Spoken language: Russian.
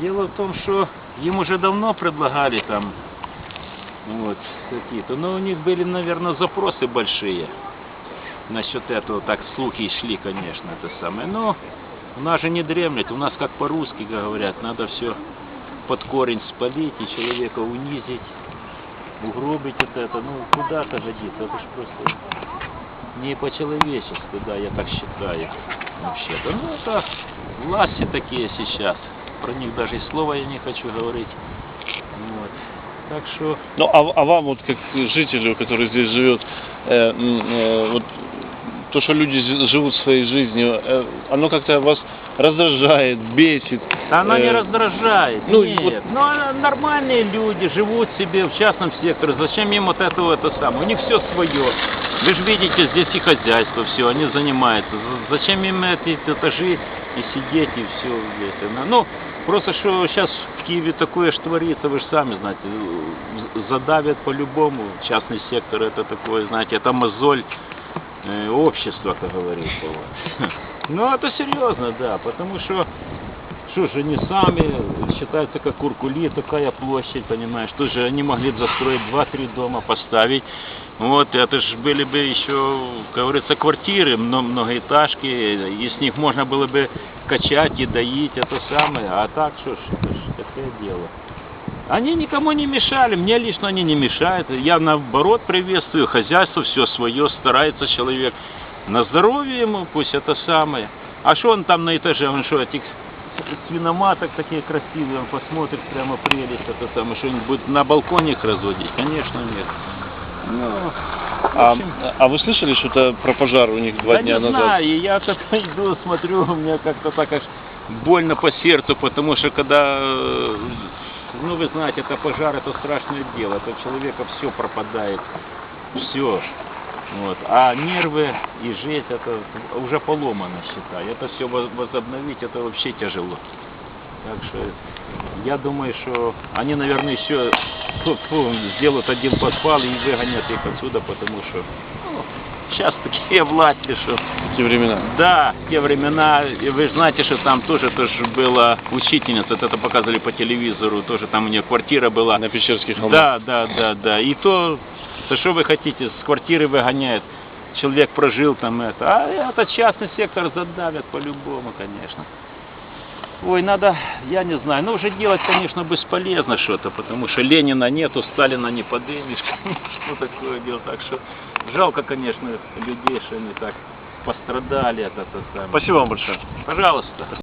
Дело в том, что им уже давно предлагали там вот какие-то, но у них были, наверное, запросы большие насчет этого. Так слухи шли, конечно, это самое. Но у нас же не дремлет, у нас как по-русски говорят, надо все под корень спалить и человека унизить, угробить вот это. Ну куда-то годится, это ж просто не по-человечески, да, я так считаю вообще-то. Ну это власти такие сейчас, про них даже и слова я не хочу говорить. Вот. Так что Ну, а, а вам, вот как жителю, который здесь живет, э, э, вот то, что люди живут своей жизнью, э, оно как-то вас раздражает, бесит? Да Оно не э, раздражает. ну, Нет. вот- Ну, а нормальные люди живут себе в частном секторе. Зачем им вот это вот это самое? У них все свое. Вы же видите, здесь и хозяйство, все, они занимаются. Зачем им эти этажи и сидеть и все здесь? Ну, просто что сейчас в Киеве такое что творится, вы же сами знаете, задавят по-любому. Частный сектор это такое, знаете, это мозоль э, общества, как говорится. Ну, это серьезно, да, потому что что же они сами, считается как Куркули, такая площадь, понимаешь, что же они могли застроить 2-3 дома, поставить. Вот, это же были бы еще, как говорится, квартиры, мно- многоэтажки, и с них можно было бы качать и доить, это самое. А так, что ж, это ж такое дело. Они никому не мешали, мне лично они не мешают. Я наоборот приветствую, хозяйство все свое, старается человек. На здоровье ему, пусть это самое. А что он там на этаже, он что, этих свиноматок такие красивые, он посмотрит прямо прелесть, это самое, что-нибудь будет на балконе их разводить? Конечно нет. Ну, в А, а вы слышали что-то про пожар у них два да дня не назад? знаю, и я как иду, смотрю, у меня как-то так аж больно по сердцу, потому что когда, э, ну вы знаете, это пожар, это страшное дело, это у человека все пропадает, все. Вот. А нервы и жить, это уже поломано, считай. Это все возобновить, это вообще тяжело. Так что я думаю, что они, наверное, еще фу, фу, сделают один подпал и выгонят их отсюда, потому что ну, сейчас такие власти, что те времена. да, те времена, и вы знаете, что там тоже, тоже была учительница, это показывали по телевизору, тоже там у нее квартира была. На Пещерских холмах. Да, да, да, да. И то, то что вы хотите, с квартиры выгоняют. Человек прожил там это. А это частный сектор задавят по-любому, конечно. Ой, надо, я не знаю, ну уже делать, конечно, бесполезно что-то, потому что Ленина нету, Сталина не подымешь, что такое дело. Так что жалко, конечно, людей, что они так пострадали от этого самого. Спасибо вам большое. Пожалуйста.